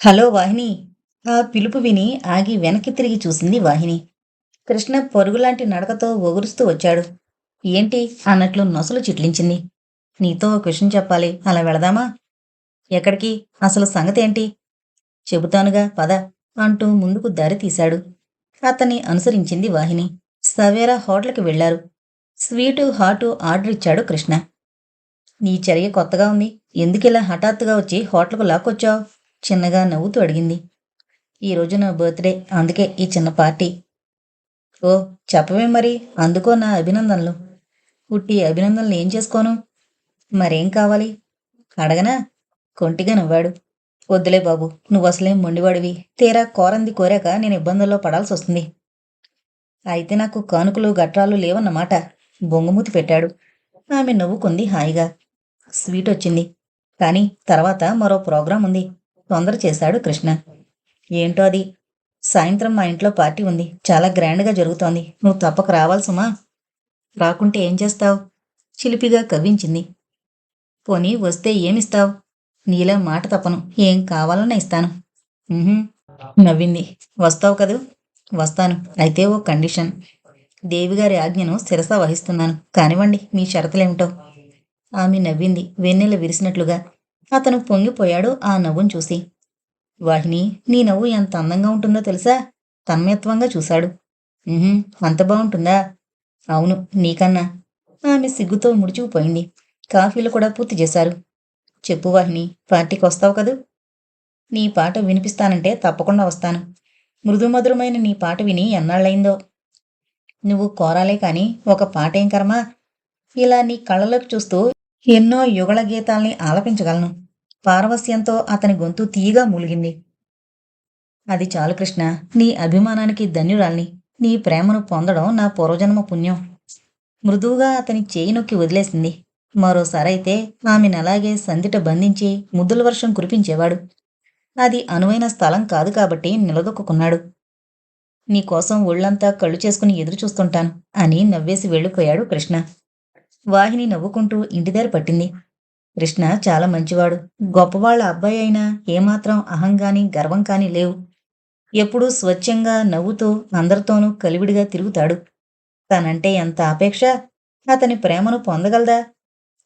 Hello వాహిని. ఆ పిలుపు విని ఆగి వెనక్కి తిరిగి చూసింది వాహిని. కృష్ణ పొరుగులాంటి నడకతో ఒగురుస్తూ వచ్చాడు. ఏంటి అన్నట్లు నొసలు చిట్లించింది. నీతో ఒక విషయం చెప్పాలి. అలా వెళదామా? ఎక్కడికి? అసలు సంగతి ఏంటి? చెబుతానుగా పద అంటూ ముందుకు దారి తీశాడు. అతన్ని అనుసరించింది వాహిని. సవేరా హోటల్కి వెళ్ళారు స్వీటు హాటు ఆర్డర్ ఇచ్చాడు కృష్ణ. నీ చర్య కొత్తగా ఉంది. ఎందుకిలా హఠాత్తుగా వచ్చి హోటల్కు లాక్కొచ్చావు? చిన్నగా నవ్వుతూ అడిగింది. ఈ రోజు నా బర్త్డే అందుకే ఈ చిన్న పార్టీ. ఓ చెప్పవే మరి అందుకో నా అభినందనలు. పుట్టి అభినందనలు ఏం చేసుకోను? మరేం కావాలి? అడగనా? కొంటిగా నవ్వాడు. వద్దులే బాబు నువ్వు అసలేం మొండివాడివి. తీరా కోరంది కోరాక నేను ఇబ్బందుల్లో పడాల్సి వస్తుంది. అయితే నాకు కానుకలు గట్రాలు లేవన్నమాట. బొంగుమూతి పెట్టాడు. ఆమె నవ్వుకుంది హాయిగా. స్వీట్ వచ్చింది. కానీ తర్వాత మరో ప్రోగ్రాం ఉంది. తొందర చేశాడు కృష్ణ. ఏంటో అది? సాయంత్రం మా ఇంట్లో పార్టీ ఉంది. చాలా గ్రాండ్గా జరుగుతోంది. నువ్వు తప్పక రావాల్సుమా రాకుంటే ఏం చేస్తావు? చిలిపిగా కవ్వించింది. పోనీ వస్తే ఏమిస్తావు? నీలా మాట తప్పను. ఏం కావాలన్నా ఇస్తాను. నవ్వింది. వస్తావు కదూ? వస్తాను. అయితే ఓ కండిషన్. దేవిగారి ఆజ్ఞను శిరస వహిస్తున్నాను. కానివ్వండి మీ షరతులేమిటో. ఆమె నవ్వింది. వెన్నెల విరిసినట్లుగా. అతను పొంగిపోయాడు ఆ నవ్వును చూసి. వాహిని నీ నవ్వు ఎంత అందంగా ఉంటుందో తెలుసా? తన్మయత్వంగా చూశాడు. అంత బాగుంటుందా? అవును నీకన్నా. ఆమె సిగ్గుతో ముడిచిపోయింది కాఫీలు కూడా పూర్తి చేశారు. చెప్పు వాహిని పార్టీకి వస్తావు కదూ? నీ పాట వినిపిస్తానంటే తప్పకుండా వస్తాను. మృదుమధురమైన నీ పాట విని ఎన్నాళ్ళయిందో? నువ్వు కోరాలే కానీ ఒక పాట ఏం కర్మ? ఇలా నీ కళ్ళలోకి చూస్తూ ఎన్నో యుగళ గీతాల్ని ఆలపించగలను. పారవస్యంతో అతని గొంతు తీగా మూలిగింది. అది చాలు కృష్ణ నీ అభిమానానికి ధన్యురాల్ని. నీ ప్రేమను పొందడం నా పూర్వజన్మ పుణ్యం. మృదువుగా అతని చేయి నొక్కి వదిలేసింది. మరోసారైతే ఆమెను అలాగే సందిట బంధించి ముద్దుల వర్షం కురిపించేవాడు. అది అనువైన స్థలం కాదు కాబట్టి నిలదొక్కున్నాడు. నీకోసం ఒళ్ళంతా కళ్ళు చేసుకుని ఎదురు చూస్తుంటాను అని నవ్వేసి వెళ్ళిపోయాడు కృష్ణ. వాహిని నవ్వుకుంటూ ఇంటి పట్టింది. కృష్ణ చాలా మంచివాడు. గొప్పవాళ్ళ అబ్బాయి అయినా ఏమాత్రం అహంగాని గర్వం కాని లేవు. ఎప్పుడూ స్వచ్ఛంగా నవ్వుతూ అందరితోనూ కలివిడిగా తిరుగుతాడు. తనంటే ఎంత అపేక్ష? అతని ప్రేమను పొందగలదా?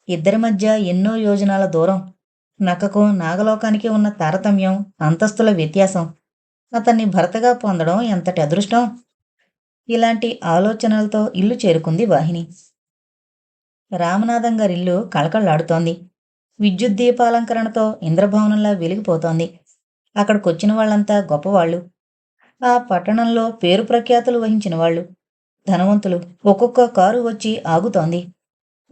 ఇద్దరి మధ్య ఎన్నో యోజనాల దూరం. నక్కకు నాగలోకానికి ఉన్న తారతమ్యం అంతస్తుల వ్యత్యాసం. అతన్ని భర్తగా పొందడం ఎంతటి అదృష్టం? ఇలాంటి ఆలోచనలతో ఇల్లు చేరుకుంది వాహిని. రామనాథం గారిల్లు కళకళలాడుతోంది. విద్యుత్ దీపాలంకరణతో ఇంద్రభవనంలా వెలిగిపోతోంది. అక్కడికొచ్చిన వాళ్ళంతా గొప్పవాళ్ళు. ఆ పట్టణంలో పేరు ప్రఖ్యాతులు వహించిన వాళ్ళు. ధనవంతులు. ఒక్కొక్క కారు వచ్చి ఆగుతోంది.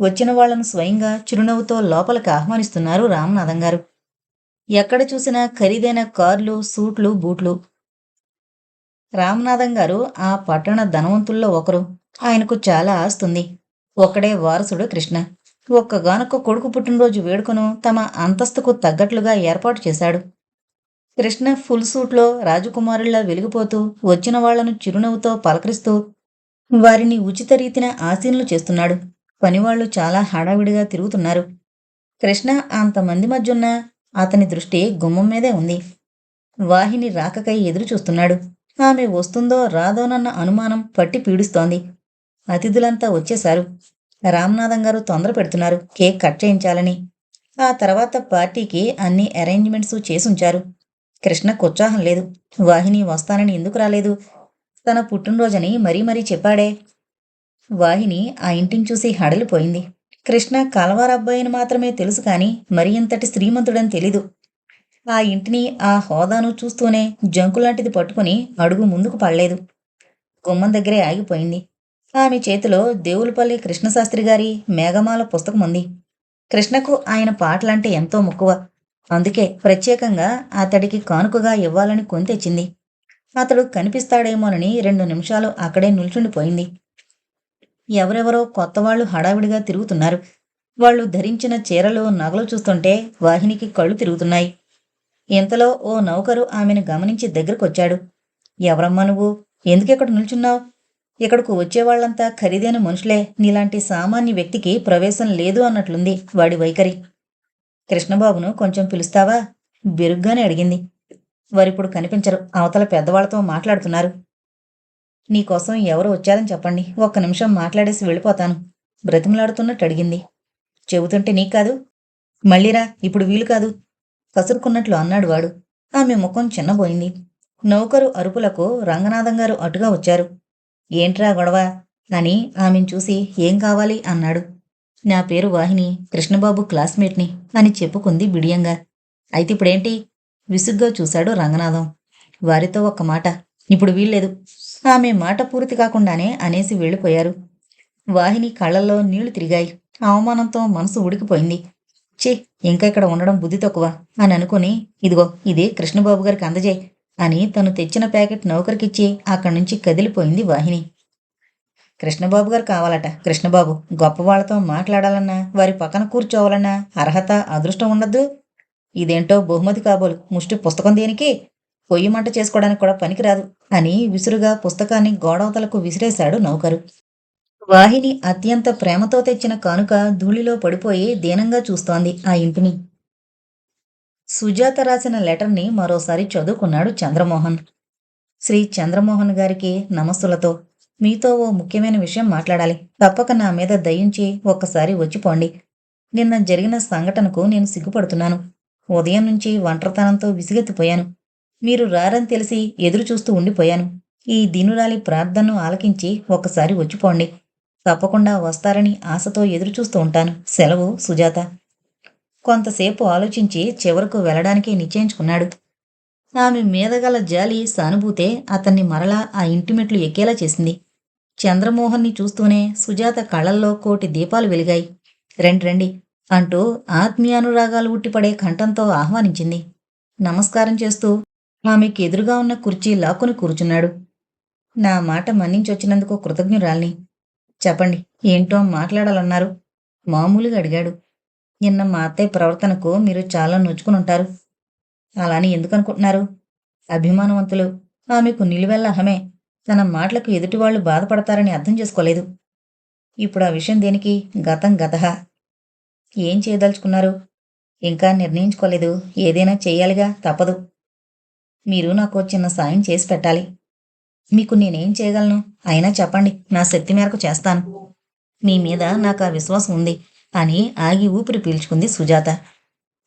వచ్చిన వాళ్ళను స్వయంగా చిరునవ్వుతో లోపలికి ఆహ్వానిస్తున్నారు రామనాథం గారు. ఎక్కడ చూసినా ఖరీదైన కార్లు సూట్లు బూట్లు. రామనాథం గారు ఆ పట్టణ ధనవంతుల్లో ఒకరు. ఆయనకు చాలా ఆస్తుంది. ఒక్కడే వారసుడు కృష్ణ. ఒక్కగానొక్క కొడుకు పుట్టినరోజు వేడుకను తమ అంతస్తుకు తగ్గట్లుగా ఏర్పాటు చేశాడు. కృష్ణ ఫుల్ సూట్లో రాజకుమారుల్లా వెలిగిపోతూ వచ్చిన వాళ్ళను చిరునవ్వుతో పలకరిస్తూ వారిని ఉచిత రీతిన ఆసీనులు చేస్తున్నాడు. పనివాళ్ళు చాలా హడావిడిగా తిరుగుతున్నారు. కృష్ణ అంతమంది మధ్యున్న అతని దృష్టి గుమ్మం మీదే ఉంది. వాహిని రాకకై ఎదురు చూస్తున్నాడు ఆమె వస్తుందో రాదోనన్న అనుమానం పట్టి పీడిస్తోంది. అతిథులంతా వచ్చేశారు. రామనాథం గారు తొందర పెడుతున్నారు. కేక్ కట్ చేయించాలని. ఆ తర్వాత పార్టీకి అన్ని అరేంజ్మెంట్స్ చేసుంచారు. కృష్ణకు ఉత్సాహం లేదు. వాహిని వస్తానని ఎందుకు రాలేదు? తన పుట్టినరోజని మరీ మరీ చెప్పాడే. వాహిని ఆ ఇంటిని చూసి హడలిపోయింది. కృష్ణ కలవారబ్బాయిని మాత్రమే తెలుసు కానీ మరి ఇంతటి శ్రీమంతుడని తెలీదు. ఆ ఇంటిని ఆ హోదాను చూస్తూనే జంకులాంటిది పట్టుకుని అడుగు ముందుకు పడలేదు. గుమ్మం దగ్గరే ఆగిపోయింది. ఆమె చేతిలో దేవులపల్లి కృష్ణశాస్త్రి గారి మేఘమాల పుస్తకం ఉంది కృష్ణకు ఆయన పాటలంటే ఎంతో మక్కువ. అందుకే ప్రత్యేకంగా అతడికి కానుకగా ఇవ్వాలని కొని తెచ్చింది. అతడు కనిపిస్తాడేమోనని రెండు నిమిషాలు అక్కడే నిల్చుండిపోయింది. ఎవరెవరో కొత్తవాళ్ళు హడావిడిగా తిరుగుతున్నారు. వాళ్ళు ధరించిన చీరలు నగలు చూస్తుంటే వాహినికి కళ్ళు తిరుగుతున్నాయి. ఇంతలో ఓ నౌకరు ఆమెను గమనించి దగ్గరకొచ్చాడు. ఎవరమ్మా నువ్వు? ఎందుకిక్కడ నిల్చున్నావు? ఇక్కడకు వచ్చేవాళ్ళంతా ఖరీదైన మనుషులే. నీలాంటి సామాన్య వ్యక్తికి ప్రవేశం లేదు అన్నట్లుంది వాడి వైఖరి. కృష్ణబాబును కొంచెం పిలుస్తావా? బెరుగ్గానే అడిగింది. వారిప్పుడు కనిపించరు. అవతల పెద్దవాళ్ళతో మాట్లాడుతున్నారు. నీకోసం ఎవరు వచ్చారని చెప్పండి. ఒక్క నిమిషం మాట్లాడేసి వెళ్ళిపోతాను. బ్రతిమలాడుతున్నట్టు అడిగింది. చెబుతుంటే నీకు కాదు. మళ్ళీరా ఇప్పుడు వీలు కాదు. కసురుకున్నట్లు అన్నాడు వాడు. ఆమె ముఖం చిన్నబోయింది. నౌకరు అరుపులకు రంగనాథం గారు అటుగా వచ్చారు. ఏంట్రా గొడవ? అని ఆమెను చూసి ఏం కావాలి? అన్నాడు. నా పేరు వాహిని కృష్ణబాబు క్లాస్మేట్ని అని చెప్పుకుంది బిడియంగా. అయితే ఇప్పుడేంటి? విసుగ్గా చూశాడు రంగనాథం. వారితో ఒక్క మాట. ఇప్పుడు వీల్లేదు. ఆమె మాట పూర్తి కాకుండానే అనేసి వెళ్ళిపోయారు. వాహిని కళ్ళల్లో నీళ్ళు తిరిగాయి. అవమానంతో మనసు ఉడికిపోయింది. చే ఇంకా ఇక్కడ ఉండడం బుద్ధి తక్కువ అని అనుకుని ఇదిగో ఇది కృష్ణబాబు గారికి అందజే అని తను తెచ్చిన ప్యాకెట్ నౌకరికిచ్చి అక్కడి నుంచి కదిలిపోయింది వాహిని. కృష్ణబాబు గారు కావాలట. కృష్ణబాబు గొప్పవాళ్ళతో మాట్లాడాలన్నా వారి పక్కన కూర్చోవాలన్నా అర్హత అదృష్టం ఉండద్దు. ఇదేంటో బహుమతి కాబోలు. ముష్టి పుస్తకం దేనికి? పొయ్యి మంట చేసుకోవడానికి కూడా పనికిరాదు అని విసురుగా పుస్తకాన్ని గోడవతలకు విసిరేశాడు నౌకరు. వాహిని అత్యంత ప్రేమతో తెచ్చిన కానుక ధూళిలో పడిపోయి దీనంగా చూస్తోంది ఆ ఇంటిని. సుజాత రాసిన లెటర్ని మరోసారి చదువుకున్నాడు చంద్రమోహన్. శ్రీ చంద్రమోహన్ గారికి నమస్సులతో మీతో ఓ ముఖ్యమైన విషయం మాట్లాడాలి. తప్పక నా మీద దయించి ఒక్కసారి వచ్చిపోండి. నిన్న జరిగిన సంఘటనకు నేను సిగ్గుపడుతున్నాను. ఉదయం నుంచి ఒంటరితనంతో విసిగెత్తిపోయాను. మీరు రారని తెలిసి ఎదురు చూస్తూ ఉండిపోయాను. ఈ దీనురాలి ప్రార్థనను ఆలకించి ఒక్కసారి వచ్చిపోండి. తప్పకుండా వస్తారని ఆశతో ఎదురుచూస్తూ ఉంటాను. సెలవు సుజాత. కొంతసేపు ఆలోచించి చివరకు వెళ్ళడానికి నిశ్చయించుకున్నాడు. ఆమె మీదగల జాలి సానుభూతే అతన్ని మరలా ఆ ఇంటిమెట్లు ఎక్కేలా చేసింది. చంద్రమోహన్ని చూస్తూనే సుజాత కళ్ళల్లో కోటి దీపాలు వెలిగాయి. రండి రండి అంటూ ఆత్మీయానురాగాలు ఉట్టిపడే కంఠంతో ఆహ్వానించింది. నమస్కారం చేస్తూ ఆమెకి ఎదురుగా ఉన్న కుర్చీ లాక్కుని కూర్చున్నాడు. నా మాట మన్నించొచ్చినందుకు కృతజ్ఞురాల్ని. చెప్పండి ఏంటో మాట్లాడాలన్నారు. మామూలుగా అడిగాడు. నిన్న మా అత్తయ్య ప్రవర్తనకు మీరు చాలా నొచ్చుకుని ఉంటారు. అలాని ఎందుకు అనుకుంటున్నారు? అభిమానవంతులు. ఆమెకు నిలువెల్ల అహమే. తన మాటలకు ఎదుటివాళ్ళు బాధపడతారని అర్థం చేసుకోలేదు. ఇప్పుడు ఆ విషయం దేనికి? గతం గతహ. ఏం చేయదలుచుకున్నారు? ఇంకా నిర్ణయించుకోలేదు. ఏదైనా చేయాలిగా? తప్పదు. మీరు నాకు చిన్న సాయం చేసి పెట్టాలి. మీకు నేనేం చేయగలను? అయినా చెప్పండి. నా శక్తి మేరకు చేస్తాను. మీ మీద నాకు ఆ విశ్వాసం ఉంది. అని ఆగి ఊపిరి పీల్చుకుంది సుజాత.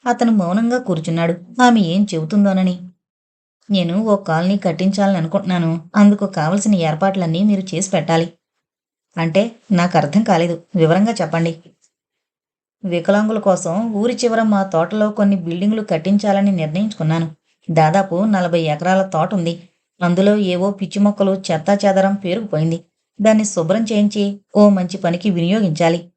అతను మౌనంగా కూర్చున్నాడు. ఆమె ఏం చెబుతుందోనని. నేను ఓ కాలనీ కట్టించాలని అనుకుంటున్నాను అందుకు కావలసిన ఏర్పాట్లన్నీ మీరు చేసి పెట్టాలి. అంటే నాకు అర్థం కాలేదు. వివరంగా చెప్పండి. వికలాంగుల కోసం ఊరి చివర మా తోటలో కొన్ని బిల్డింగులు కట్టించాలని నిర్ణయించుకున్నాను. దాదాపు నలభై ఎకరాల తోట ఉంది. అందులో ఏవో పిచ్చి మొక్కలు చెత్తా చెదరం పేరుకుపోయింది. దాన్ని శుభ్రం చేయించి ఓ మంచి పనికి వినియోగించాలి.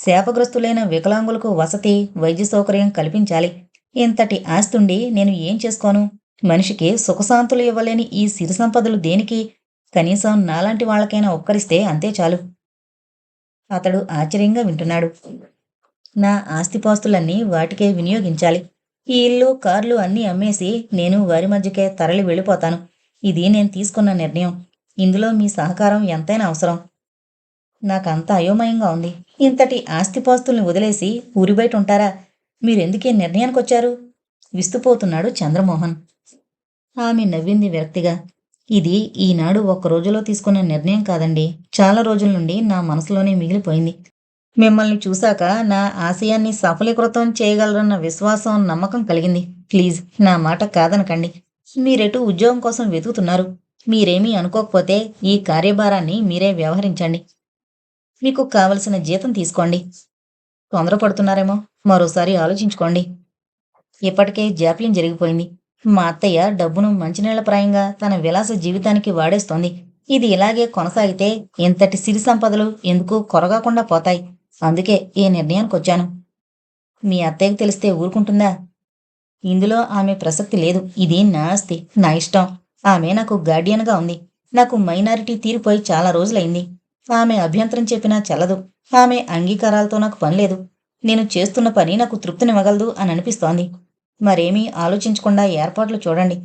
శాపగ్రస్తులైన వికలాంగులకు వసతి వైద్య సౌకర్యం కల్పించాలి. ఇంతటి ఆస్తుండి నేను ఏం చేసుకోను? మనిషికి సుఖశాంతులు ఇవ్వలేని ఈ సిరి సంపదలు దేనికి? కనీసం నాలాంటి వాళ్ళకైనా ఒక్కరిస్తే అంతే చాలు. అతడు ఆశ్చర్యంగా వింటున్నాడు. నా ఆస్తిపాస్తులన్నీ వాటికే వినియోగించాలి. ఈ ఇల్లు కార్లు అన్నీ అమ్మేసి నేను వారి మధ్యకే తరలి వెళ్ళిపోతాను. ఇది నేను తీసుకున్న నిర్ణయం. ఇందులో మీ సహకారం ఎంతైనా అవసరం. నాకంత అయోమయంగా ఉంది. ఇంతటి ఆస్తిపాస్తుల్ని వదిలేసి ఊరి బయట ఉంటారా మీరెందుకే నిర్ణయానికి వచ్చారు విస్తుపోతున్నాడు చంద్రమోహన్. ఆమె నవ్వింది వ్యక్తిగా. ఇది ఈనాడు ఒక్క రోజులో తీసుకున్న నిర్ణయం కాదండి. చాలా రోజుల నుండి నా మనసులోనే మిగిలిపోయింది. మిమ్మల్ని చూశాక నా ఆశయాన్ని సఫలీకృతం చేయగలరన్న విశ్వాసం నమ్మకం కలిగింది. ప్లీజ్ నా మాట కాదనకండి. మీరెటు ఉద్యోగం కోసం వెతుకుతున్నారు. మీరేమీ అనుకోకపోతే ఈ కార్యభారాన్ని మీరే వ్యవహరించండి. మీకు కావలసిన జీతం తీసుకోండి. తొందరపడుతున్నారేమో మరోసారి ఆలోచించుకోండి. ఇప్పటికే జాప్యం జరిగిపోయింది. మా అత్తయ్య డబ్బును మంచినీళ్ళప్రాయంగా తన విలాస జీవితానికి వాడేస్తోంది. ఇది ఇలాగే కొనసాగితే ఇంతటి సిరి సంపదలు ఎందుకు కొరగాకుండా పోతాయి? అందుకే ఈ నిర్ణయానికి వచ్చాను. మీ అత్తయ్యకు తెలిస్తే ఊరుకుంటుందా? ఇందులో ఆమె ప్రసక్తి లేదు. ఇది నా ఆస్తి నా ఇష్టం. ఆమె నాకు గార్డియన్గా ఉంది. నాకు మైనారిటీ తీరిపోయి చాలా రోజులైంది. ఆమె అభ్యంతరం చెప్పినా చల్లదు. ఆమె అంగీకారాలతో నాకు పని లేదు. నేను చేస్తున్న పని నాకు తృప్తినివ్వగలదు అని అనిపిస్తోంది. మరేమీ ఆలోచించకుండా ఏర్పాట్లు చూడండి.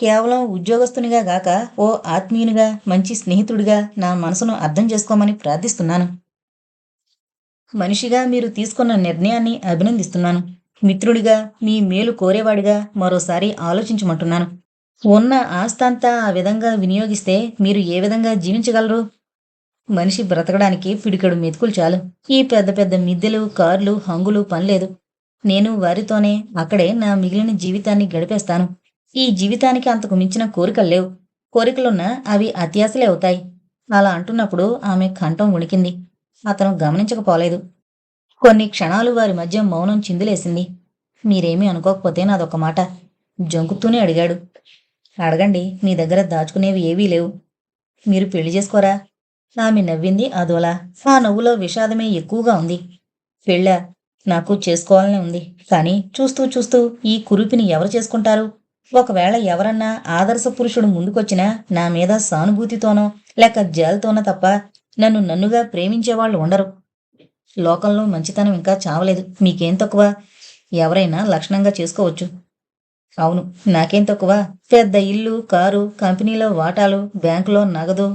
కేవలం ఉద్యోగస్తునిగా గాక ఓ ఆత్మీయునిగా మంచి స్నేహితుడిగా నా మనసును అర్థం చేసుకోమని ప్రార్థిస్తున్నాను. మనిషిగా మీరు తీసుకున్న నిర్ణయాన్ని అభినందిస్తున్నాను. మిత్రుడిగా మీ మేలు కోరేవాడిగా మరోసారి ఆలోచించమంటున్నాను. ఉన్న ఆస్తంతా ఆ విధంగా వినియోగిస్తే మీరు ఏ విధంగా జీవించగలరు? మనిషి బ్రతకడానికి పిడికడు మెతుకులు చాలు. ఈ పెద్ద పెద్ద మిద్దెలు కార్లు హంగులు పనిలేదు. నేను వారితోనే అక్కడే నా మిగిలిన జీవితాన్ని గడిపేస్తాను. ఈ జీవితానికి అంతకు మించిన కోరికలు లేవు. కోరికలున్నా అవి అత్యాశలే అవుతాయి. అలా అంటున్నప్పుడు ఆమె కంఠం ఉణికింది. అతను గమనించకపోలేదు. కొన్ని క్షణాలు వారి మధ్య మౌనం చిందులేసింది. మీరేమీ అనుకోకపోతే నాదొక మాట. జంకుతూనే అడిగాడు. అడగండి మీ దగ్గర దాచుకునేవి ఏవీ లేవు. మీరు పెళ్ళి చేసుకోరా? ఆమె నవ్వింది అదోలా ఆ నవ్వులో విషాదమే ఎక్కువగా ఉంది. పెళ్ళా నాకు చేసుకోవాలనే ఉంది. కానీ చూస్తూ చూస్తూ ఈ కురుపిని ఎవరు చేసుకుంటారు? ఒకవేళ ఎవరన్నా ఆదర్శ పురుషుడు ముందుకొచ్చినా నా మీద సానుభూతితోనో లేక జాలితోనో తప్ప నన్ను నన్నుగా ప్రేమించేవాళ్ళు ఉండరు. లోకంలో మంచితనం ఇంకా చావలేదు. మీకేం తక్కువ? ఎవరైనా లక్షణంగా చేసుకోవచ్చు. అవును నాకేం తక్కువ? పెద్ద ఇల్లు కారు కంపెనీలో వాటాలు బ్యాంకులో నగదు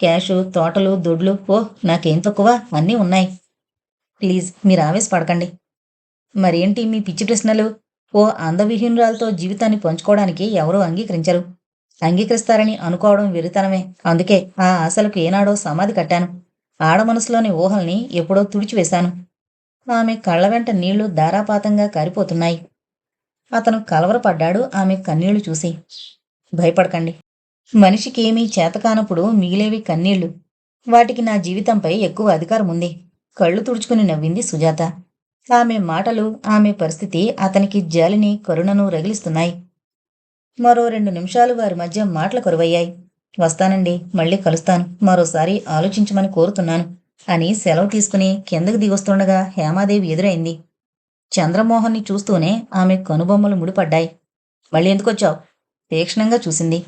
క్యాషు తోటలు దొడ్లు ఓ నాకేం తక్కువ అన్నీ ఉన్నాయి. ప్లీజ్ మీరు ఆవేశపడకండి. మరేంటి మీ పిచ్చి ప్రశ్నలు? ఓ అందవిహీనురాలతో జీవితాన్ని పంచుకోవడానికి ఎవరూ అంగీకరించరు. అంగీకరిస్తారని అనుకోవడం వెరితనమే అందుకే ఆ ఆశలకు ఏనాడో సమాధి కట్టాను. ఆడ మనసులోని ఊహల్ని ఎప్పుడో తుడిచివేశాను. ఆమె కళ్ళ వెంట నీళ్ళు ధారాపాతంగా కారిపోతున్నాయి. అతను కలవరపడ్డాడు ఆమె కన్నీళ్ళు చూసి. భయపడకండి. మనిషికేమీ చేతకానప్పుడు మిగిలేవి కన్నీళ్ళు. వాటికి నా జీవితంపై ఎక్కువ అధికారం ఉంది కళ్ళు తుడుచుకుని నవ్వింది సుజాత. ఆమె మాటలు ఆమె పరిస్థితి అతనికి జాలిని కరుణను రగిలిస్తున్నాయి. మరో రెండు నిమిషాలు వారి మధ్య మాటలు కరువయ్యాయి. వస్తానండి మళ్ళీ కలుస్తాను. మరోసారి ఆలోచించమని కోరుతున్నాను అని సెలవు తీసుకుని కిందకు దిగొస్తుండగా హేమాదేవి ఎదురైంది. చంద్రమోహన్ని చూస్తూనే ఆమె కనుబొమ్మలు ముడిపడ్డాయి. మళ్ళీ ఎందుకొచ్చావు? తీక్షణంగా చూసింది.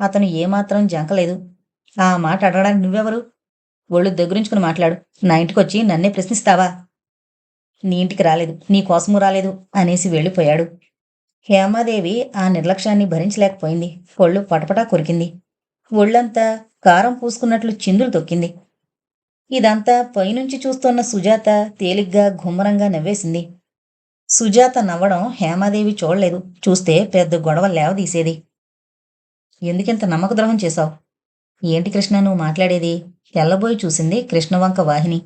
అతను ఏమాత్రం జంకలేదు. ఆ మాట అడగడానికి నువ్వెవరు? ఒళ్ళు దగ్గరించుకుని మాట్లాడు. నా ఇంటికొచ్చి నన్నే ప్రశ్నిస్తావా? నీ ఇంటికి రాలేదు. నీ కోసము రాలేదు అనేసి వెళ్ళిపోయాడు. హేమాదేవి ఆ నిర్లక్ష్యాన్ని భరించలేకపోయింది. ఒళ్ళు పటపటా కొరికింది. ఒళ్ళంతా కారం పూసుకున్నట్లు చిందులు తొక్కింది. ఇదంతా పైనుంచి చూస్తున్న సుజాత తేలిగ్గా గుమ్మరంగా నవ్వేసింది. సుజాత నవ్వడం హేమాదేవి చూడలేదు. చూస్తే పెద్ద గొడవ లేవదీసేది. ఎందుకింత నమ్మకద్రోహం చేశావు? ఏంటి కృష్ణ నువ్వు మాట్లాడేది? తెల్లబోయి చూసింది కృష్ణవంక వాహిని.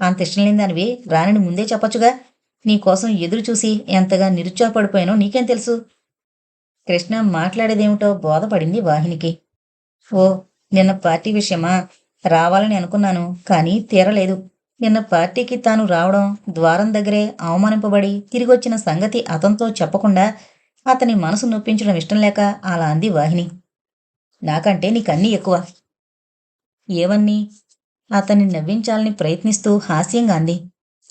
అంత ఇష్టం లేని దానివి రాణిని ముందే చెప్పొచ్చుగా. నీకోసం ఎదురు చూసి ఎంతగా నిరుత్సాహపడిపోయానో నీకేం తెలుసు? కృష్ణ మాట్లాడేదేమిటో బోధపడింది వాహినికి. ఓ నిన్న పార్టీ విషయమా? రావాలని అనుకున్నాను కానీ తీరలేదు. నిన్న పార్టీకి తాను రావడం ద్వారం దగ్గరే అవమానింపబడి తిరిగొచ్చిన సంగతి అతనితో చెప్పకుండా అతని మనసు నొప్పించడం ఇష్టం లేక అలా అంది వాహిని. నాకంటే నీకన్నీ ఎక్కువ. ఏవన్నీ? అతన్ని నవ్వించాలని ప్రయత్నిస్తూ హాస్యంగా అంది.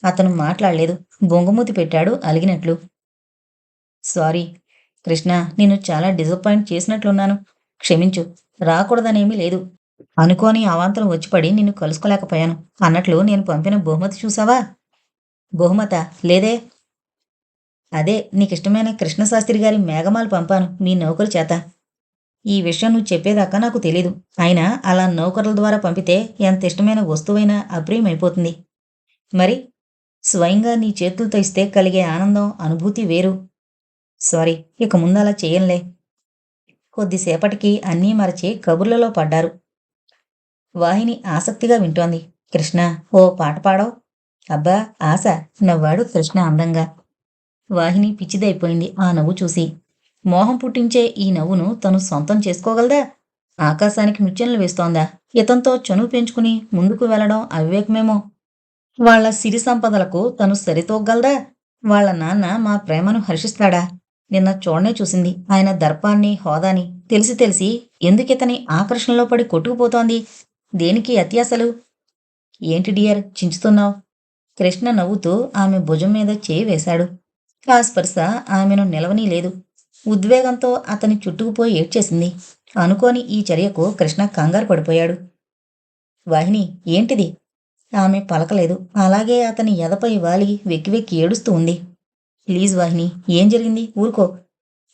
అతను మాట్లాడలేదు. బొంగమూతి పెట్టాడు అలిగినట్లు. సారీ కృష్ణ నిన్ను చాలా డిసప్పాయింట్ చేసినట్లున్నాను. క్షమించు. రాకూడదనేమీ లేదు. అనుకోని అవాంతరం వచ్చిపడి నిన్ను కలుసుకోలేకపోయాను. అన్నట్లు నేను పంపిన బహుమతి చూసావా? బహుమత లేదే. అదే నీకిష్టమైన కృష్ణశాస్త్రి గారి మేఘమాలు పంపాను మీ నౌకరు చేత. ఈ విషయం నువ్వు చెప్పేదాకా నాకు తెలీదు. అయినా అలా నౌకర్ల ద్వారా పంపితే ఎంత ఇష్టమైన వస్తువైనా అప్రియమైపోతుంది. మరి స్వయంగా నీ చేతులతో ఇస్తే కలిగే ఆనందం అనుభూతి వేరు. సారీ ఇక ముందు అలా చేయంలే కొద్దిసేపటికి అన్నీ మరచి కబుర్లలో పడ్డారు. వాహిని ఆసక్తిగా వింటోంది. కృష్ణ ఓ పాట పాడవు. అబ్బా ఆశ నవ్వాడు కృష్ణ అందంగా. వాహిని పిచ్చిదైపోయింది ఆ నవ్వు చూసి. మోహం పుట్టించే ఈ నవ్వును తను సొంతం చేసుకోగలదా? ఆకాశానికి ముత్యంలు వేస్తోందా? ఇతంతో చనువు పెంచుకుని ముందుకు వెళ్ళడం అవివేకమేమో. వాళ్ళ సిరి సంపదలకు తను సరితూగలదా? వాళ్ళ నాన్న మా ప్రేమను హర్షిస్తాడా నిన్న చూడనే చూసింది. ఆయన దర్పాన్ని హోదాని తెలిసి తెలిసి ఎందుకితని ఆకర్షణలో పడి కొట్టుకుపోతోంది? దేనికి అత్యాసలు ఏంటి డియర్ చించుతున్నావు? కృష్ణ నవ్వుతూ ఆమె భుజం మీద చేయి వేశాడు. ఆ స్పర్శ ఆమెను నిలవనీ లేదు ఉద్వేగంతో అతని చుట్టుకుపోయి ఏడ్చేసింది. అనుకోని ఈ చర్యకు కృష్ణ కంగారు పడిపోయాడు. వాహిని ఏంటిది ఆమె పలకలేదు. అలాగే అతని ఎదపై వాలి వెక్కి వెక్కి ఏడుస్తూ ఉంది. ప్లీజ్ వాహిని ఏం జరిగింది? ఊరుకో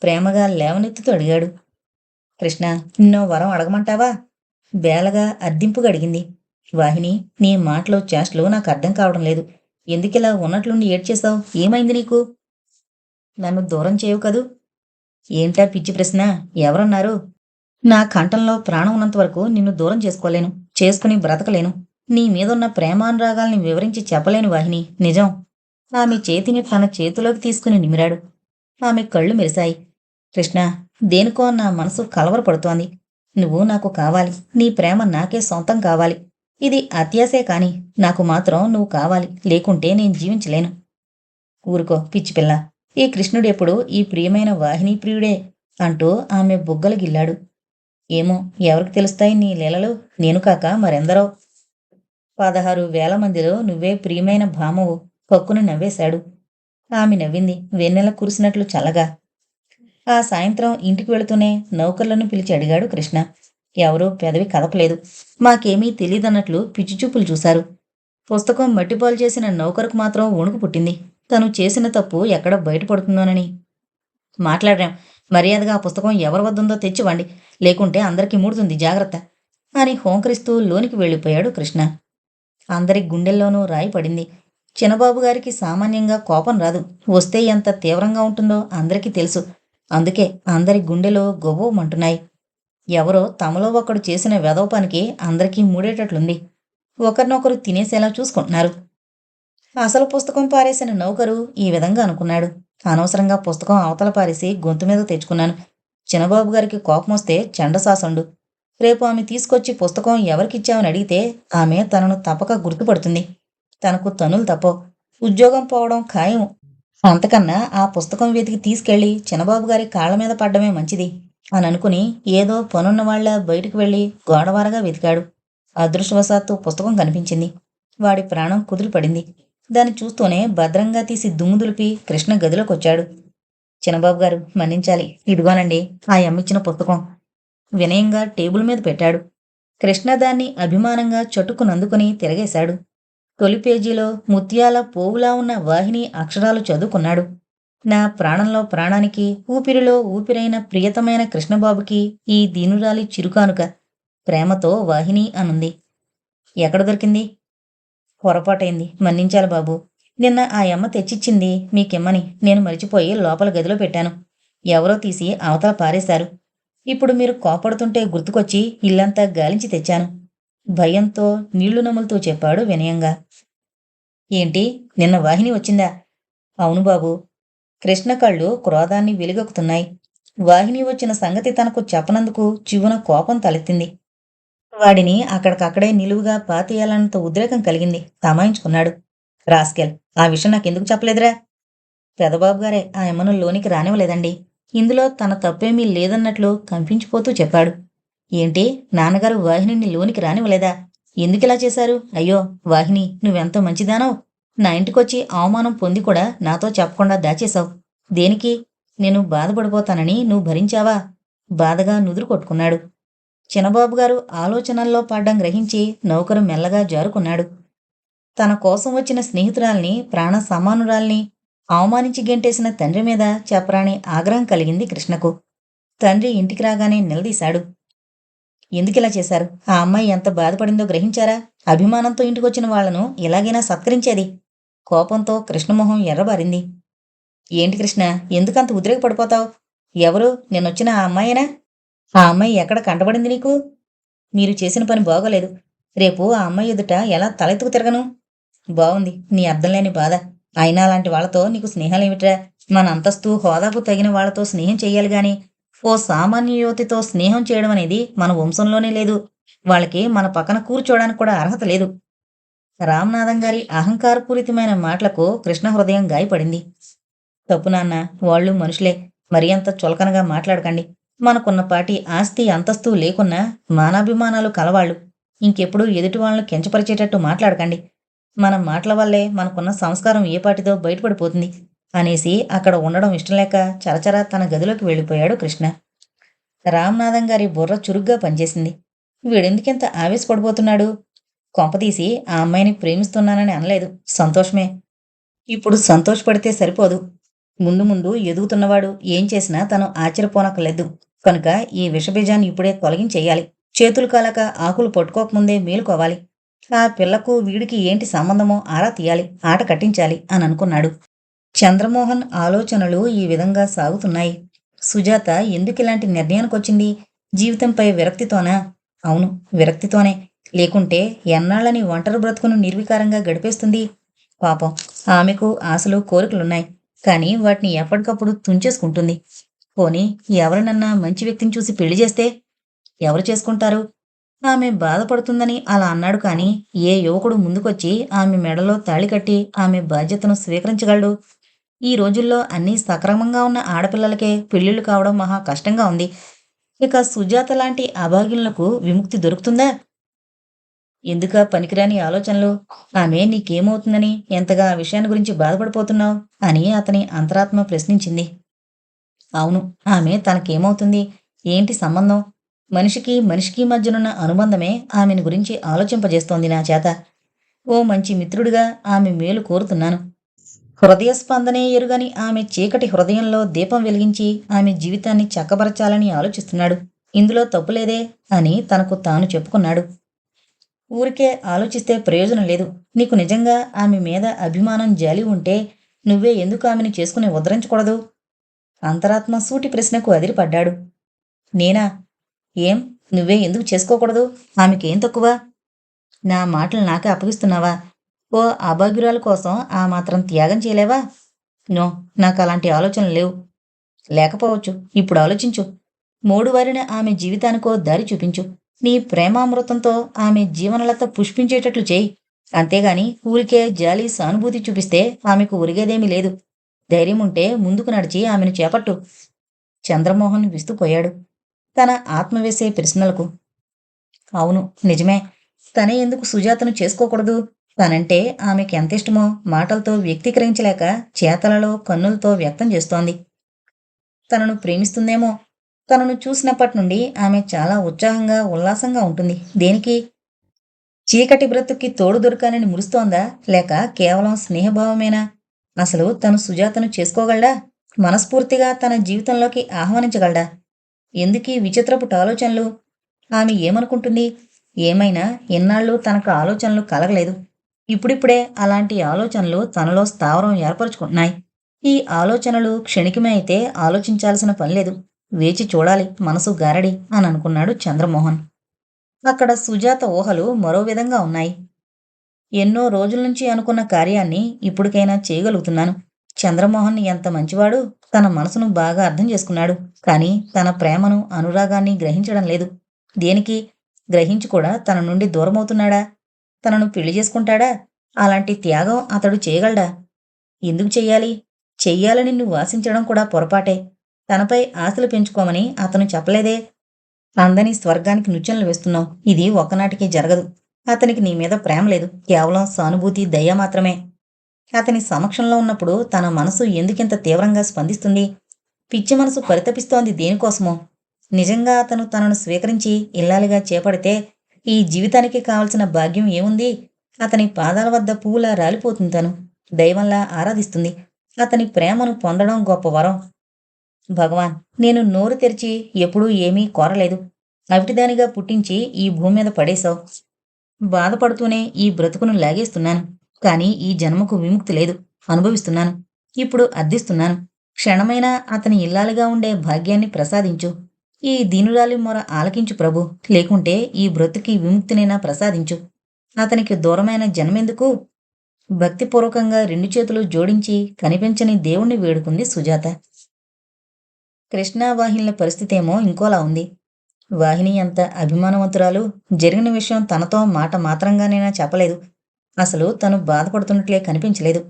ప్రేమగా లేవనెత్తుతూ అడిగాడు. కృష్ణ నిన్నో వరం అడగమంటావా బేలగా అద్దింపుగా అడిగింది. వాహిని నీ మాటలో చేష్టలు నాకు అర్థం కావడం లేదు. ఎందుకిలా ఉన్నట్లుండి ఏడ్చేశావు? ఏమైంది నీకు? నన్ను దూరం చేయవు కదూ? ఏంటా పిచ్చి ప్రశ్న? ఎవరన్నారు? నా కంఠంలో ప్రాణం ఉన్నంత వరకు నిన్ను దూరం చేసుకోలేను చేసుకుని బ్రతకలేను. నీ మీదున్న ప్రేమానురాగాల్ని వివరించి చెప్పలేను వాహిని. నిజం. ఆమె చేతిని తన చేతిలోకి తీసుకుని నిమిరాడు. ఆమె కళ్ళు మెరిశాయి. కృష్ణ దేనికో నా మనసు కలవరపడుతోంది. నువ్వు నాకు కావాలి. నీ ప్రేమ నాకే సొంతం కావాలి. ఇది అత్యాసే కాని నాకు మాత్రం నువ్వు కావాలి. లేకుంటే నేను జీవించలేను. ఊరుకో పిచ్చి పిల్ల. ఈ కృష్ణుడు ఎప్పుడు ఈ ప్రియమైన వాహిని ప్రియుడే అంటూ ఆమె బుగ్గలు గిల్లాడు. ఏమో ఎవరికి తెలుస్తాయి నీ లీలలు? నేను కాక మరెందరో? పదహారు వేల మందిలో నువ్వే ప్రియమైన భామవు పక్కును నవ్వేశాడు. ఆమె నవ్వింది వెన్నెల కురిసినట్లు చల్లగా. ఆ సాయంత్రం ఇంటికి వెళుతూనే నౌకర్లను పిలిచి అడిగాడు కృష్ణ. ఎవరూ పెదవి కదపలేదు. మాకేమీ తెలియదన్నట్లు పిచ్చిచూపులు చూశారు. పుస్తకం మట్టిపాలు చేసిన నౌకరుకు మాత్రం వణుకు పుట్టింది. తను చేసిన తప్పు ఎక్కడ బయటపడుతుందోనని. మాట్లాడాం. మర్యాదగా ఆ పుస్తకం ఎవరి వద్దుందో తెచ్చివ్వండి. లేకుంటే అందరికీ ముడుతుంది. జాగ్రత్త. అని హోంకరిస్తూ లోనికి వెళ్ళిపోయాడు కృష్ణ. అందరి గుండెల్లోనూ రాయి పడింది. చిన్నబాబు గారికి సామాన్యంగా కోపం రాదు. వస్తే ఎంత తీవ్రంగా ఉంటుందో అందరికీ తెలుసు. అందుకే అందరి గుండెలో గొవ్వమంటున్నాయి ఎవరో తమలో ఒకడు చేసిన వెధవ పనికి అందరికీ మూడేటట్లుంది. ఒకరినొకరు తినేసేలా చూసుకుంటున్నారు. అసలు పుస్తకం పారేసిన నౌకరు ఈ విధంగా అనుకున్నాడు. అనవసరంగా పుస్తకం అవతల పారేసి గొంతు మీద తెచ్చుకున్నాను. చిన్నబాబు గారికి కోపం వస్తే చెండసాసండు. రేపు ఆమె తీసుకొచ్చి పుస్తకం ఎవరికిచ్చామని అడిగితే ఆమె తనను తప్పక గుర్తుపడుతుంది తనకు తనులు తప్పో ఉద్యోగం పోవడం ఖాయం. అంతకన్నా ఆ పుస్తకం వెతికి తీసుకెళ్ళి చిన్నబాబు గారి కాళ్ళ మీద పడ్డమే మంచిది అని అనుకుని ఏదో పనున్న వాళ్ళ బయటికి వెళ్ళి గోడవారగా వెతికాడు. అదృష్టవశాత్తు పుస్తకం కనిపించింది. వాడి ప్రాణం కుదిరిపడింది దాన్ని చూస్తూనే భద్రంగా తీసి దుమ్ము దులిపి కృష్ణ గదిలోకి వచ్చాడు చిన్నబాబు గారు మన్నించాలి. ఇదిగోనండి ఆ అమ్మిచ్చిన పుస్తకం. వినయంగా టేబుల్ మీద పెట్టాడు. కృష్ణ దాన్ని అభిమానంగా చట్టుకునందుకుని తిరగేశాడు. తొలి పేజీలో ముత్యాల పోవులా ఉన్న వాహిని అక్షరాలు చదువుకున్నాడు. నా ప్రాణంలో ప్రాణానికి ఊపిరిలో ఊపిరైన ప్రియతమైన కృష్ణబాబుకి ఈ దీనురాలి చిరుకానుక. ప్రేమతో వాహిని అనుంది. ఎక్కడ దొరికింది? పొరపాటైంది. మన్నించాలి బాబు. నిన్న ఆ అమ్మ తెచ్చిచ్చింది మీకిమ్మని. నేను మరిచిపోయి లోపల గదిలో పెట్టాను. ఎవరో తీసి అవతల పారేశారు. ఇప్పుడు మీరు కోపడుతుంటే గుర్తుకొచ్చి ఇల్లంతా గాలించి తెచ్చాను. భయంతో నీళ్ళు నములుతూ చెప్పాడు వినయంగా. ఏంటి? నిన్న వాహిని వచ్చిందా? అవును బాబు. కృష్ణ కళ్ళు క్రోధాన్ని వెలుగొక్కుతున్నాయి. వాహిని వచ్చిన సంగతి తనకు చెప్పనందుకు చివున కోపం తలెత్తింది. వాడిని అక్కడికక్కడే నిలువుగా పాతేయాలన్నంత ఉద్రేకం కలిగింది. తమాయించుకున్నాడు. రాస్కెల్ ఆ విషయం నాకెందుకు చెప్పలేదురా? పెదబాబు గారే ఆ యమను లోనికి రానివ్వలేదండి. ఇందులో తన తప్పేమీ లేదన్నట్లు కంపించిపోతూ చెప్పాడు. ఏంటి నాన్నగారు వాహినిని లోనికి రానివ్వలేదా? ఎందుకిలా చేశారు? అయ్యో వాహిని నువ్వెంత మంచిదానో నా ఇంటికొచ్చి అవమానం పొంది కూడా నాతో చెప్పకుండా దాచేశావు. దేనికి? నేను బాధపడిపోతానని నువ్వు భరించావా? బాధగా నుదురు కొట్టుకున్నాడు. చిన్నబాబు గారు ఆలోచనల్లో పడ్డం గ్రహించి నౌకరు మెల్లగా జారుకున్నాడు. తన కోసం వచ్చిన స్నేహితురాల్ని ప్రాణ సమానురాల్ని అవమానించి గెంటేసిన తండ్రి మీద చెప్పరాని ఆగ్రహం కలిగింది కృష్ణకు. తండ్రి ఇంటికి రాగానే నిలదీశాడు. ఎందుకిలా చేశారు? ఆ అమ్మాయి ఎంత బాధపడిందో గ్రహించారా? అభిమానంతో ఇంటికొచ్చిన వాళ్ళను ఎలాగైనా సత్కరించేది. కోపంతో కృష్ణమోహం ఎర్రబారింది. ఏంటి కృష్ణ? ఎందుకంత ఉద్రేకపడిపోతావు? ఎవరు? నిన్నొచ్చిన ఆ అమ్మాయినా? ఆ అమ్మాయి ఎక్కడ కంటబడింది నీకు? మీరు చేసిన పని బాగోలేదు. రేపు ఆ అమ్మాయి ఎదుట ఎలా తలెత్తుకు తిరగను? బాగుంది. నీ అర్థం లేని బాధ. అయినా అలాంటి వాళ్ళతో నీకు స్నేహాలేమిట్రా మన అంతస్తు హోదాకు తగిన వాళ్ళతో స్నేహం చేయాలి గాని ఓ సామాన్య యువతితో స్నేహం చేయడం అనేది మన వంశంలోనే లేదు. వాళ్ళకి మన పక్కన కూర్చోడానికి కూడా అర్హత లేదు. రామనాథం గారి అహంకారపూరితమైన మాటలకు కృష్ణ హృదయం గాయపడింది. తప్పు నాన్న వాళ్ళు మనుషులే. మరి అంత చులకనగా మాట్లాడకండి. మనకున్నపాటి ఆస్తి అంతస్తు లేకున్నా మానాభిమానాలు కలవాళ్ళు. ఇంకెప్పుడు ఎదుటి వాళ్ళను కించపరిచేటట్టు మాట్లాడకండి. మన మాటల వల్లే మనకున్న సంస్కారం ఏ పాటిదో బయటపడిపోతుంది అనేసి అక్కడ ఉండడం ఇష్టం లేక చరచర తన గదిలోకి వెళ్ళిపోయాడు కృష్ణ. రామనాథం గారి బుర్ర చురుగ్గా పనిచేసింది. వీడెందుకింత ఆవేశపడిపోతున్నాడు? కొంపతీసి ఆ అమ్మాయిని ప్రేమిస్తున్నానని అనలేదు. సంతోషమే. ఇప్పుడు సంతోషపడితే సరిపోదు. ముందు ముందు ఎదుగుతున్నవాడు ఏం చేసినా తను ఆశ్చర్యపోనక్కర్లేదు. కనుక ఈ విషబీజాన్ని ఇప్పుడే తొలగించేయాలి. చేతులు కాలక ఆకులు పట్టుకోకముందే మేలుకోవాలి. ఆ పిల్లకు వీడికి ఏంటి సంబంధమో ఆరా తీయాలి ఆట కట్టించాలి అని అనుకున్నాడు. చంద్రమోహన్ ఆలోచనలు ఈ విధంగా సాగుతున్నాయి. సుజాత ఎందుకు ఇలాంటి నిర్ణయానికి వచ్చింది జీవితంపై విరక్తితోనా? అవును విరక్తితోనే. లేకుంటే ఎన్నాళ్ళని ఒంటరి బ్రతుకును నిర్వికారంగా గడిపేస్తుంది? పాపం ఆమెకు ఆశలు కోరికలున్నాయి. కానీ వాటిని ఎప్పటికప్పుడు తుంచేసుకుంటుంది. పోనీ ఎవరినన్నా మంచి వ్యక్తిని చూసి పెళ్ళి చేస్తే ఎవరు చేసుకుంటారు? ఆమె బాధపడుతుందని అలా అన్నాడు కానీ ఏ యువకుడు ముందుకొచ్చి ఆమె మెడలో తాళి కట్టి ఆమె బాధ్యతను స్వీకరించగలడు? ఈ రోజుల్లో అన్నీ సక్రమంగా ఉన్న ఆడపిల్లలకే పెళ్ళిళ్ళు కావడం మహా కష్టంగా ఉంది. ఇక సుజాత లాంటి అభాగ్యులకు విముక్తి దొరుకుతుందా? ఎందుక పనికిరాని ఆలోచనలు? ఆమె నీకేమవుతుందని ఎంతగా ఆ విషయాన్ని గురించి బాధపడిపోతున్నావు? అని అతని అంతరాత్మ ప్రశ్నించింది. అవును ఆమె తనకేమవుతుంది? ఏంటి సంబంధం? మనిషికి మనిషికి మధ్యనున్న అనుబంధమే ఆమెను గురించి ఆలోచింపజేస్తోంది నా చేత. ఓ మంచి మిత్రుడిగా ఆమె మేలు కోరుతున్నాను. హృదయ స్పందనే ఎరుగని ఆమె చీకటి హృదయంలో దీపం వెలిగించి ఆమె జీవితాన్ని చక్కబరచాలని ఆలోచిస్తున్నాడు. ఇందులో తప్పులేదే అని తనకు తాను చెప్పుకున్నాడు. ఊరికే ఆలోచిస్తే ప్రయోజనం లేదు. నీకు నిజంగా ఆమె మీద అభిమానం జాలి ఉంటే నువ్వే ఎందుకు ఆమెను చేసుకుని ఉద్ధరించకూడదు? అంతరాత్మ సూటి ప్రశ్నకు అదిరిపడ్డాడు. నేనా? ఏం? నువ్వే ఎందుకు చేసుకోకూడదు? ఆమెకేం తక్కువ? నా మాటలు నాకే అప్పగిస్తున్నావా? ఓ అభాగ్యురాల కోసం ఆ మాత్రం త్యాగం చేయలేవా? నో నాకు అలాంటి ఆలోచనలు లేవు. లేకపోవచ్చు ఇప్పుడు ఆలోచించు. మూడు వారిన ఆమె జీవితానికో దారి చూపించు. నీ ప్రేమామృతంతో ఆమె జీవనలత పుష్పించేటట్లు చేయి. అంతేగాని ఊరికే జాలి సానుభూతి చూపిస్తే ఆమెకు ఉరిగేదేమీ లేదు. ధైర్యం ఉంటే ముందుకు నడిచి ఆమెను చేపట్టు. చంద్రమోహన్ విస్తుపోయాడు తన ఆత్మ వేసే ప్రశ్నలకు అవును నిజమే. తనే ఎందుకు సుజాతను చేసుకోకూడదు? తనంటే ఆమెకి ఎంత ఇష్టమో మాటలతో వ్యక్తీకరించలేక చేతలలో కన్నులతో వ్యక్తం చేస్తోంది. తనను ప్రేమిస్తుందేమో? తనను చూసినప్పటి నుండి ఆమె చాలా ఉత్సాహంగా ఉల్లాసంగా ఉంటుంది. దేనికి? చీకటి బ్రతుక్కి తోడు దొరకాలని మురుస్తోందా? లేక కేవలం స్నేహభావమేనా? అసలు తను సుజాతను చేసుకోగలడా? మనస్ఫూర్తిగా తన జీవితంలోకి ఆహ్వానించగలడా? ఎందుకీ విచిత్రపు ఆలోచనలు? ఆమె ఏమనుకుంటుంది? ఏమైనా ఎన్నాళ్ళు తనకు ఆలోచనలు కలగలేదు. ఇప్పుడిప్పుడే అలాంటి ఆలోచనలు తనలో స్థావరం ఏర్పరచుకుంటున్నాయి. ఈ ఆలోచనలు క్షణికమే అయితే ఆలోచించాల్సిన పని లేదు. వేచి చూడాలి మనసు గారడి అని అనుకున్నాడు చంద్రమోహన్. అక్కడ సుజాత ఊహలు మరో విధంగా ఉన్నాయి. ఎన్నో రోజుల నుంచి అనుకున్న కార్యాన్ని ఇప్పటికైనా చేయగలుగుతున్నాను. చంద్రమోహన్ ఎంత మంచివాడు తన మనసును బాగా అర్థం చేసుకున్నాడు. కానీ తన ప్రేమను అనురాగాన్ని గ్రహించడం లేదు. దేనికి? గ్రహించి కూడా తన నుండి దూరమవుతున్నాడా? తనను పెళ్ళి చేసుకుంటాడా? అలాంటి త్యాగం అతడు చేయగలడా? ఎందుకు చెయ్యాలి? చెయ్యాలని నువ్వు ఆశించడం కూడా పొరపాటే. తనపై ఆశలు పెంచుకోమని అతను చెప్పలేదే. అందని స్వర్గానికి నృత్యంలు వేస్తున్నావు. ఇది ఒకనాటికి జరగదు. అతనికి నీ మీద ప్రేమ లేదు. కేవలం సానుభూతి దయ మాత్రమే. అతని సమక్షంలో ఉన్నప్పుడు తన మనసు ఎందుకింత తీవ్రంగా స్పందిస్తుంది? పిచ్చి మనసు పరితపిస్తోంది దేనికోసమో? నిజంగా అతను తనను స్వీకరించి ఇల్లాలిగా చేపడితే ఈ జీవితానికి కావలసిన భాగ్యం ఏముంది? అతని పాదాల వద్ద పువ్వులా రాలిపోతుంది తను. దైవంలా ఆరాధిస్తుంది. అతని ప్రేమను పొందడం గొప్ప వరం. భగవాన్ నేను నోరు తెరిచి ఎప్పుడూ ఏమీ కోరలేదు. అవిటిదానిగా పుట్టించి ఈ భూమి మీద పడేశావు. బాధపడుతూనే ఈ బ్రతుకును లాగేస్తున్నాను. కానీ ఈ జన్మకు విముక్తి లేదు. అనుభవిస్తున్నాను. ఇప్పుడు అర్థిస్తున్నాను. క్షణమైనా అతని ఇల్లాలుగా ఉండే భాగ్యాన్ని ప్రసాదించు. ఈ దీనురాలి మొర ఆలకించు ప్రభు. లేకుంటే ఈ బ్రతుకి విముక్తినైనా ప్రసాదించు. అతనికి దూరమైన జన్మెందుకు? భక్తిపూర్వకంగా రెండు చేతులు జోడించి కనిపించని దేవుణ్ణి వేడుకుంది సుజాత. కృష్ణావాహినుల పరిస్థితేమో ఇంకోలా ఉంది. వాహిని అంత అభిమానవంతురాలు. జరిగిన విషయం తనతో మాట మాత్రంగానైనా చెప్పలేదు. అసలు తను బాధపడుతున్నట్లే కనిపించలేదు.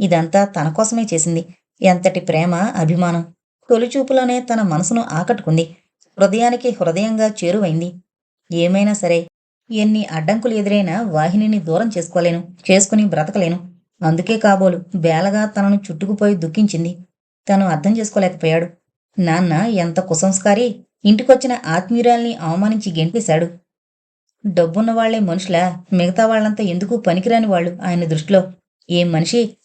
ఇదంతా తన కోసమే చేసింది. ఎంతటి ప్రేమ అభిమానం. తొలిచూపులోనే తన మనసును ఆకట్టుకుంది. హృదయానికి హృదయంగా చేరువైంది. ఏమైనా సరే ఎన్ని అడ్డంకులు ఎదురైనా వాహినిని దూరం చేసుకోలేను చేసుకుని బ్రతకలేను. అందుకే కాబోలు బేలగా తనను చుట్టుకుపోయి దుఃఖించింది. తను అర్థం చేసుకోలేకపోయాడు. నాన్న ఎంత కుసంస్కారి. ఇంటికొచ్చిన ఆత్మీయురాల్ని అవమానించి గెంటేశాడు. డబ్బున్న వాళ్ళే మనుషులా మిగతా వాళ్ళంతా ఎందుకు పనికిరాని వాళ్ళు ఆయన దృష్టిలో? ఏం మనిషి?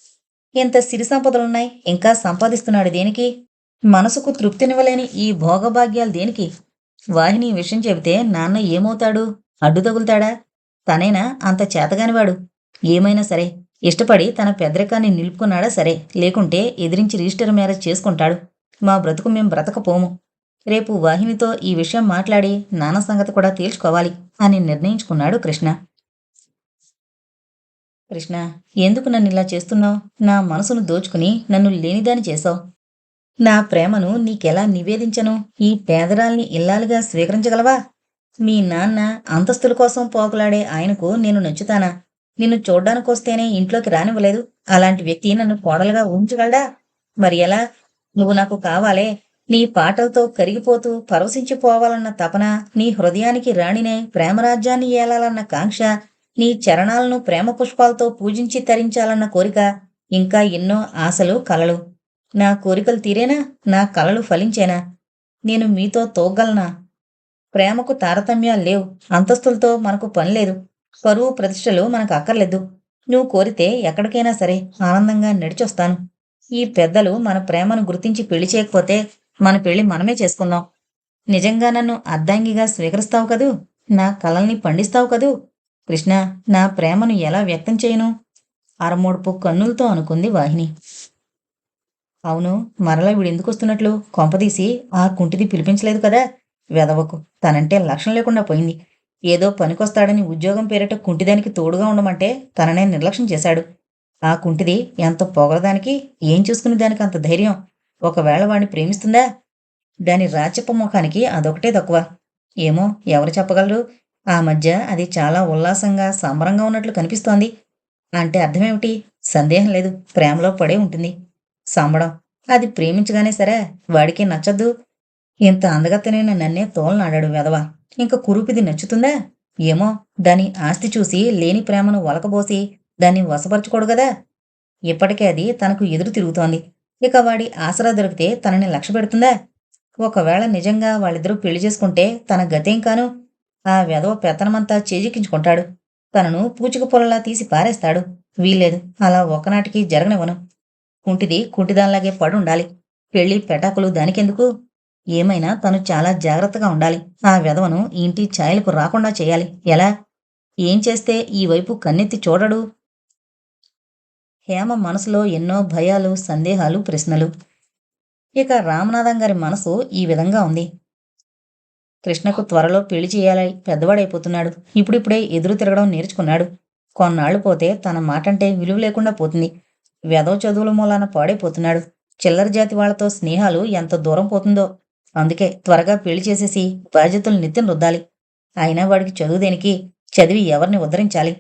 ఇంత సిరి సంపదలున్నాయి ఇంకా సంపాదిస్తున్నాడు దేనికి? మనసుకు తృప్తినివ్వలేని ఈ భోగభాగ్యాలు దేనికి? వాహిని విషయం చెబితే నాన్న ఏమవుతాడు? అడ్డు తగులుతాడా? తనైనా అంత చేతగానివాడు? ఏమైనా సరే ఇష్టపడి తన పెద్దరికాన్ని నిలుపుకున్నాడా సరే లేకుంటే ఎదిరించి రిజిస్టర్ మ్యారేజ్ చేసుకుంటాడు. మా బ్రతుకు మేం బ్రతకపోము. రేపు వాహినితో ఈ విషయం మాట్లాడి నాన్న సంగతి కూడా తేల్చుకోవాలి అని నిర్ణయించుకున్నాడు కృష్ణ. కృష్ణ ఎందుకు నన్ను ఇలా చేస్తున్నావు? నా మనసును దోచుకుని నన్ను లేనిదాని చేశావు. నా ప్రేమను నీకెలా నివేదించను? ఈ పేదరాల్ని ఇల్లాలుగా స్వీకరించగలవా? మీ నాన్న అంతస్తుల కోసం పోకులాడే ఆయనకు నేను నచ్చుతానా? నిన్ను చూడ్డానికొస్తేనే ఇంట్లోకి రానివ్వలేదు. అలాంటి వ్యక్తి నన్ను కోడలుగా ఉంచగలడా? మరి ఎలా? నువ్వు నాకు కావాలే. నీ పాటలతో కరిగిపోతూ పరవశించిపోవాలన్న తపన నీ హృదయానికి రాణినే ప్రేమరాజ్యాన్ని ఏలాలన్న కాంక్ష నీ చరణాలను ప్రేమ పుష్పాలతో పూజించి తరించాలన్న కోరిక ఇంకా ఎన్నో ఆశలు కలలు. నా కోరికలు తీరేనా? నా కలలు ఫలించేనా? నేను మీతో తోగలనా? ప్రేమకు తారతమ్యాలు లేవు. అంతస్తులతో మనకు పనిలేదు పరువు ప్రతిష్టలు మనకు అక్కర్లేదు. నువ్వు కోరితే ఎక్కడికైనా సరే ఆనందంగా నడిచొస్తాను. ఈ పెద్దలు మన ప్రేమను గుర్తించి పెళ్ళి చేయకపోతే మన పెళ్ళి మనమే చేసుకుందాం. నిజంగా నన్ను అర్ధాంగిగా స్వీకరిస్తావు కదూ? నా కలల్ని పండిస్తావు కదూ? కృష్ణ నా ప్రేమను ఎలా వ్యక్తం చేయను? అరమోడుపు కన్నులతో అనుకుంది వాహిని. అవును మరలా వీడెందుకు వస్తున్నట్లు కొంపదీసి ఆ కుంటిది పిలిపించలేదు కదా? వెదవకు తనంటే లక్షణం లేకుండా పోయింది. ఏదో పనికొస్తాడని ఉద్యోగం పేరిట కుంటిదానికి తోడుగా ఉండమంటే తననే నిర్లక్ష్యం చేశాడు. ఆ కుంటిది ఎంత పొగరదానికి? ఏం చూసుకునే దానికి అంత ధైర్యం? ఒకవేళ వాణ్ణి ప్రేమిస్తుందా? దాని రాచప్ప ముఖానికి అదొకటే తక్కువ. ఏమో ఎవరు చెప్పగలరు? ఆ మధ్య అది చాలా ఉల్లాసంగా సంబరంగా ఉన్నట్లు కనిపిస్తోంది. అంటే అర్థమేమిటి? సందేహం లేదు. ప్రేమలో పడే ఉంటుంది. సంబడం అది ప్రేమించగానే సరే వాడికి నచ్చద్దు. ఇంత అందగత్తనైన నన్నే తోలనాడాడు వెధవ. ఇంక కురూపిది నచ్చుతుందా? ఏమో దాని ఆస్తి చూసి లేని ప్రేమను వలకబోసి దాన్ని వశపరచుకోడు కదా ఇప్పటికే అది తనకు ఎదురు తిరుగుతోంది. ఇక వాడి ఆసరా దొరికితే తనని లక్ష్య పెడుతుందా? ఒకవేళ నిజంగా వాళ్ళిద్దరూ పెళ్ళి చేసుకుంటే తన గతేం కాను? ఆ వెధవ పెత్తనమంతా చేజిక్కించుకుంటాడు. తనను పూచిక పొలలా తీసి పారేస్తాడు. వీల్లేదు అలా ఒకనాటికి జరగనివ్వను. కుంటిది కుంటిదానిలాగే పడుండాలి. పెళ్ళి పెటాకులు దానికెందుకు? ఏమైనా తను చాలా జాగ్రత్తగా ఉండాలి. ఆ వెధవను ఇంటి ఛాయలకు రాకుండా చేయాలి. ఎలా? ఏం చేస్తే ఈ వైపు కన్నెత్తి చూడడు? హేమ మనసులో ఎన్నో భయాలు సందేహాలు ప్రశ్నలు. ఇక రామనాథం గారి మనసు ఈ విధంగా ఉంది. కృష్ణకు త్వరలో పెళ్ళి చేయాలి పెద్దవాడైపోతున్నాడు. ఇప్పుడిప్పుడే ఎదురు తిరగడం నేర్చుకున్నాడు. కొన్నాళ్ళు పోతే తన మాటంటే విలువ లేకుండా పోతుంది. వెదవ చదువుల మూలాన పాడైపోతున్నాడు. చిల్లర జాతి వాళ్ళతో స్నేహాలు ఎంత దూరం పోతుందో. అందుకే త్వరగా పెళ్ళి చేసేసి బాధ్యతలు నిత్యం రుద్దాలి. అయినా వాడికి చదువు దేనికి? చదివి ఎవరిని ఉద్ధరించాలి?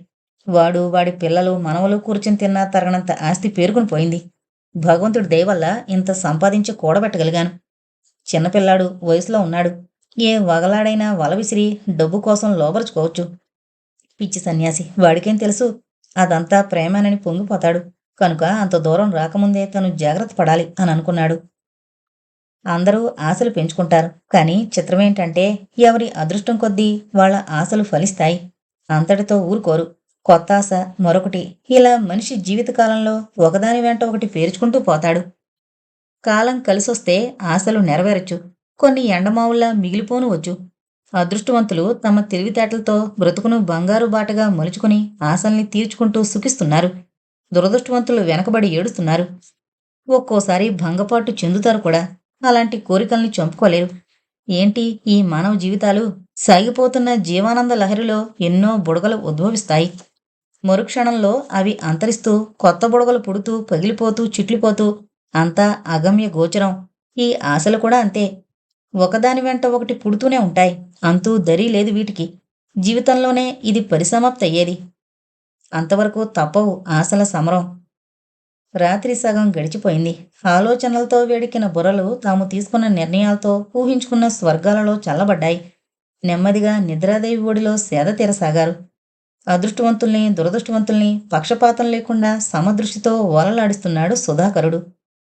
వాడు వాడి పిల్లలు మనవలు కూర్చుని తిన్నా తరగనంత ఆస్తి పేరుకుని పోయింది. భగవంతుడి దయవల్ల ఇంత సంపాదించి కూడబెట్టగలిగాను. చిన్నపిల్లాడు వయసులో ఉన్నాడు. ఏ వగలాడైనా వల విసిరి డబ్బు కోసం లోపరుచుకోవచ్చు పిచ్చి సన్యాసి వాడికేం తెలుసు? అదంతా ప్రేమనని పొంగిపోతాడు. కనుక అంత దూరం రాకముందే తను జాగ్రత్త పడాలి అని అనుకున్నాడు. అందరూ ఆశలు పెంచుకుంటారు. కానీ చిత్రమేంటంటే ఎవరి అదృష్టం కొద్దీ వాళ్ళ ఆశలు ఫలిస్తాయి. అంతటితో ఊరుకోరు. కొత్త ఆశ మరొకటి. ఇలా మనిషి జీవితకాలంలో ఒకదాని వెంట ఒకటి పేర్చుకుంటూ పోతాడు. కాలం కలిసొస్తే ఆశలు నెరవేరచ్చు. కొన్ని ఎండమావుల్లా మిగిలిపోను వచ్చు అదృష్టవంతులు తమ తెలివితేటలతో బ్రతుకును బంగారు బాటగా మలుచుకుని ఆశల్ని తీర్చుకుంటూ సుఖిస్తున్నారు. దురదృష్టవంతులు వెనకబడి ఏడుస్తున్నారు. ఒక్కోసారి భంగపాటు చెందుతారు కూడా. అలాంటి కోరికల్ని చంపుకోలేరు. ఏంటి ఈ మానవ జీవితాలు? సాగిపోతున్న జీవానంద లహరిలో ఎన్నో బుడగలు ఉద్భవిస్తాయి. మరుక్షణంలో అవి అంతరిస్తూ కొత్త బుడగలు పుడుతూ పగిలిపోతూ చిట్లిపోతూ అంతా అగమ్య గోచరం. ఈ ఆశలు కూడా అంతే. ఒకదాని వెంట ఒకటి పుడుతూనే ఉంటాయి. అంతూ దరి లేదు వీటికి. జీవితంలోనే ఇది పరిసమాప్తి అయ్యేది అంతవరకు తప్పవు ఆశల సమరం. రాత్రి సగం గడిచిపోయింది. ఆలోచనలతో వేడికిన బుర్రలు తాము తీసుకున్న నిర్ణయాలతో ఊహించుకున్న స్వర్గాలలో చల్లబడ్డాయి. నెమ్మదిగా నిద్రాదేవి ఒడిలో సేద తీరసాగారు. అదృష్టవంతుల్ని దురదృష్టవంతుల్ని పక్షపాతం లేకుండా సమదృష్టితో ఓలలాడిస్తున్నాడు సుధాకరుడు.